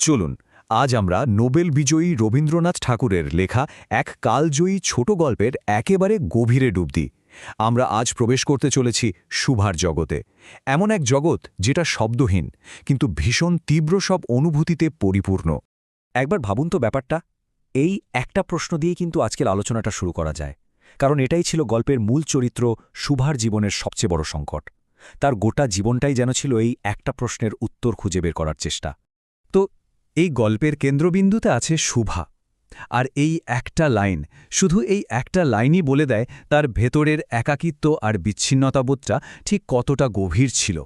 চলুন, আজ আমরা নোবেল বিজয়ী রবীন্দ্রনাথ ঠাকুরের লেখা এক কালজয়ী ছোট গল্পের একেবারে গভীরে ডুব দিই। আমরা আজ প্রবেশ করতে চলেছি শুভার জগতে। এমন এক জগৎ যেটা শব্দহীন, কিন্তু ভীষণ তীব্র সব অনুভূতিতে পরিপূর্ণ। একবার ভাবুন তো ব্যাপারটা, এই একটা প্রশ্ন দিয়ে কিন্তু আজকের আলোচনাটা শুরু করা যায়। কারণ এটাই ছিল গল্পের মূল চরিত্র শুভার জীবনের সবচেয়ে বড় সংকট। তার গোটা জীবনটাই যেন ছিল এই একটা প্রশ্নের উত্তর খুঁজে বের করার চেষ্টা। এই গল্পের কেন্দ্রবিন্দুতে আছে শুভা। আর এই একটা লাইন, শুধু এই একটা লাইনই বলে দেয় তার ভেতরের একাকিত্ব আর বিচ্ছিন্নতাবোধটা ঠিক কতটা গভীর ছিল।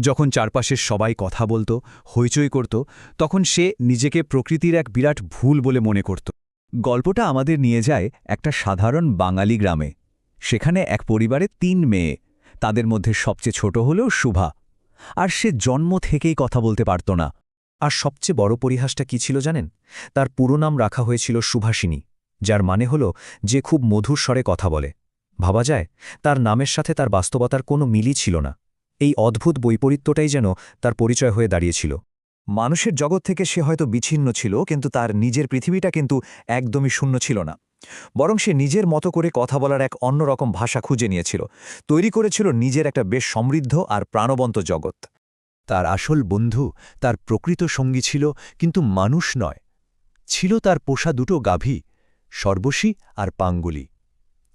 যখন চারপাশের সবাই কথা বলতো, হইচই করত, তখন সে নিজেকে প্রকৃতির এক বিরাট ভুল বলে মনে করত। গল্পটা আমাদের নিয়ে যায় একটা সাধারণ বাঙালি গ্রামে। সেখানে এক পরিবারে তিন মেয়ে, তাদের মধ্যে সবচেয়ে ছোট হলেও শুভা। আর সে জন্ম থেকেই কথা বলতে পারত না। আর সবচেয়ে বড় পরিহাসটা কি ছিল জানেন? তার পুরো নাম রাখা হয়েছিল সুভাষিনী, যার মানে হল যে খুব মধুর স্বরে কথা বলে। ভাবা যায়, তার নামের সাথে তার বাস্তবতার কোনো মিলই ছিল না। এই অদ্ভুত বৈপরীত্যটাই যেন তার পরিচয় হয়ে দাঁড়িয়েছিল। মানুষের জগৎ থেকে সে হয়তো বিচ্ছিন্ন ছিল, কিন্তু তার নিজের পৃথিবীটা কিন্তু একদমই শূন্য ছিল না। বরং সে নিজের মতো করে কথা বলার এক অন্যরকম ভাষা খুঁজে নিয়েছিল। তৈরি করেছিল নিজের একটা বেশ সমৃদ্ধ আর প্রাণবন্ত জগৎ। তার আসল বন্ধু তার প্রকৃত সঙ্গী ছিল, কিন্তু মানুষ নয়। ছিল তার পোষা দুটো গাভী, সর্বশী আর পাঙ্গুলি।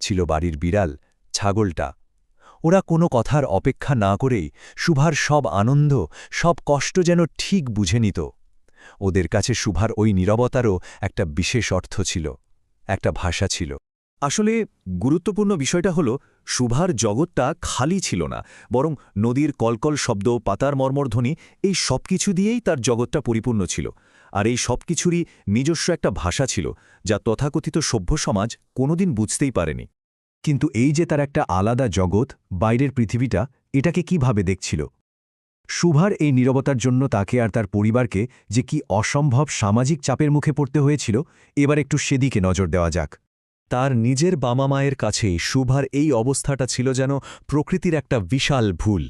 ছিল বাড়ির বিড়াল, ছাগলটা। ওরা কোনো কথার অপেক্ষা না করেই শুভার সব আনন্দ, সব কষ্ট যেন ঠিক বুঝে নিত। ওদের কাছে শুভার ওই নীরবতারও একটা বিশেষ অর্থ ছিল, একটা ভাষা ছিল। আসলে গুরুত্বপূর্ণ বিষয়টা হল শুভার জগৎটা খালি ছিল না, বরং নদীর কলকল শব্দ, পাতার মর্মরধ্বনি, এই সব কিছু দিয়েই তার জগৎটা পরিপূর্ণ ছিল। আর এই সব কিছুরই নিজস্ব একটা ভাষা ছিল, যা তথাকথিত সভ্য সমাজ কোনোদিন বুঝতেই পারেনি। কিন্তু এই যে তার একটা আলাদা জগৎ, বাইরের পৃথিবীটা, এটাকে কীভাবে দেখছিল? শুভার এই নীরবতার জন্য তাকে আর তার পরিবারকে যে কি অসম্ভব সামাজিক চাপের মুখে পড়তে হয়েছিল, এবার একটু সেদিকে নজর দেওয়া যাক। তার নিজের বামা মায়ের কাছেই শুভার এই অবস্থাটা ছিল যেন প্রকৃতির একটা বিশাল ভুল।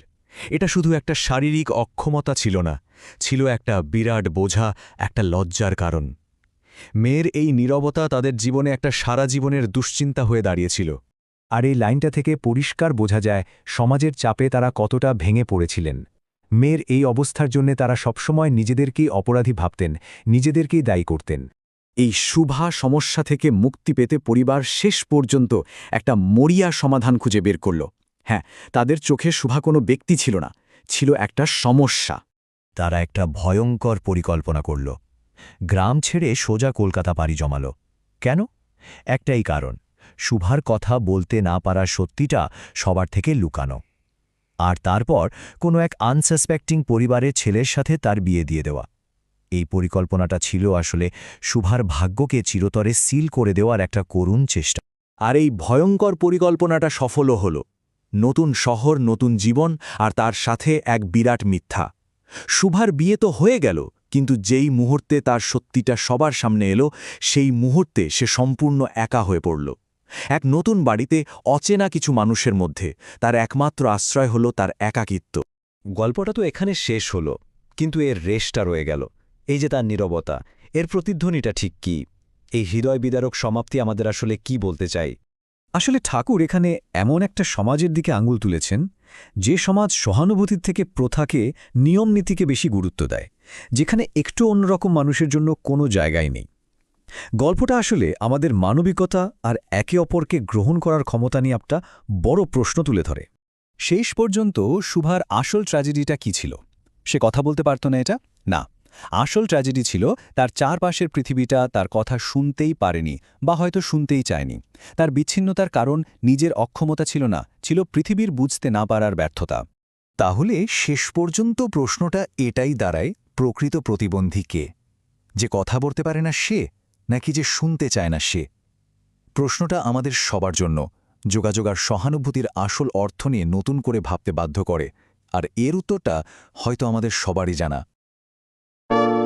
এটা শুধু একটা শারীরিক অক্ষমতা ছিল না, ছিল একটা বিরাট বোঝা, একটা লজ্জার কারণ। মেয়ের এই নীরবতা তাদের জীবনে একটা সারা জীবনের দুশ্চিন্তা হয়ে দাঁড়িয়েছিল। আর এই লাইনটা থেকে পরিষ্কার বোঝা যায় সমাজের চাপে তারা কতটা ভেঙে পড়েছিলেন। মেয়ের এই অবস্থার জন্যে তারা সবসময় নিজেদেরকেই অপরাধী ভাবতেন, নিজেদেরকেই দায়ী করতেন। এই শুভা সমস্যা থেকে মুক্তি পেতে পরিবার শেষ পর্যন্ত একটা মরিয়া সমাধান খুঁজে বের করল। হ্যাঁ তাদের চোখে শুভা কোনো ব্যক্তি ছিল না, ছিল একটা সমস্যা। তারা একটা ভয়ঙ্কর পরিকল্পনা করল। গ্রাম ছেড়ে সোজা কলকাতা পাড়ি জমাল। কেন? একটাই কারণ, শুভার কথা বলতে না পারার সত্যিটা সবার থেকে লুকানো। আর তারপর কোনো এক আনসাসপেক্টিং পরিবারের ছেলের সাথে তার বিয়ে দিয়ে দেওয়া। এই পরিকল্পনাটা ছিল আসলে শুভার ভাগ্যকে চিরতরে সিল করে দেওয়ার একটা করুণ চেষ্টা। আর এই ভয়ঙ্কর পরিকল্পনাটা সফলও হল। নতুন শহর, নতুন জীবন, আর তার সাথে এক বিরাট মিথ্যা। শুভার বিয়ে তো হয়ে গেল, কিন্তু যেই মুহূর্তে তার সত্যিটা সবার সামনে এলো, সেই মুহূর্তে সে সম্পূর্ণ একা হয়ে পড়ল। এক নতুন বাড়িতে অচেনা কিছু মানুষের মধ্যে তার একমাত্র আশ্রয় হল তার একাকিত্ব। গল্পটা তো এখানে শেষ হল, কিন্তু এর রেশটা রয়ে গেল। এই যে তার নীরবতা, এর প্রতিধ্বনিটা ঠিক কি? এই হৃদয় বিদারক সমাপ্তি আমাদের আসলে কি বলতে চাই আসলে ঠাকুর এখানে এমন একটা সমাজের দিকে আঙুল তুলেছেন, যে সমাজ সহানুভূতির থেকে প্রথাকে, নিয়ম নীতিকে বেশি গুরুত্ব দেয়, যেখানে একটু অন্যরকম মানুষের জন্য কোনো জায়গায় নেই। গল্পটা আসলে আমাদের মানবিকতা আর একে অপরকে গ্রহণ করার ক্ষমতা নিয়ে একটা বড় প্রশ্ন তুলে ধরে। শেষ পর্যন্ত শুভার আসল ট্র্যাজেডিটা কি ছিল? সে কথা বলতে পারত না এটা? না। আসল ট্র্যাজেডি ছিল তার চারপাশের পৃথিবীটা তার কথা শুনতেই পারেনি বা হয়তো শুনতেই চায়নি। তার বিচ্ছিন্নতার কারণ নিজের অক্ষমতা ছিল না, ছিল পৃথিবীর বুঝতে না পারার ব্যর্থতা। তাহলে শেষ পর্যন্ত প্রশ্নটা এটাই দাঁড়ায়, প্রকৃত প্রতিবন্ধী কে? যে কথা বলতে পারে না সে, নাকি যে শুনতে চায় না সে? প্রশ্নটা আমাদের সবার জন্য, যোগাযোগ আর সহানুভূতির আসল অর্থ নিয়ে নতুন করে ভাবতে বাধ্য করে, আর এর উত্তরটা হয়তো আমাদের সবারই জানা। thank you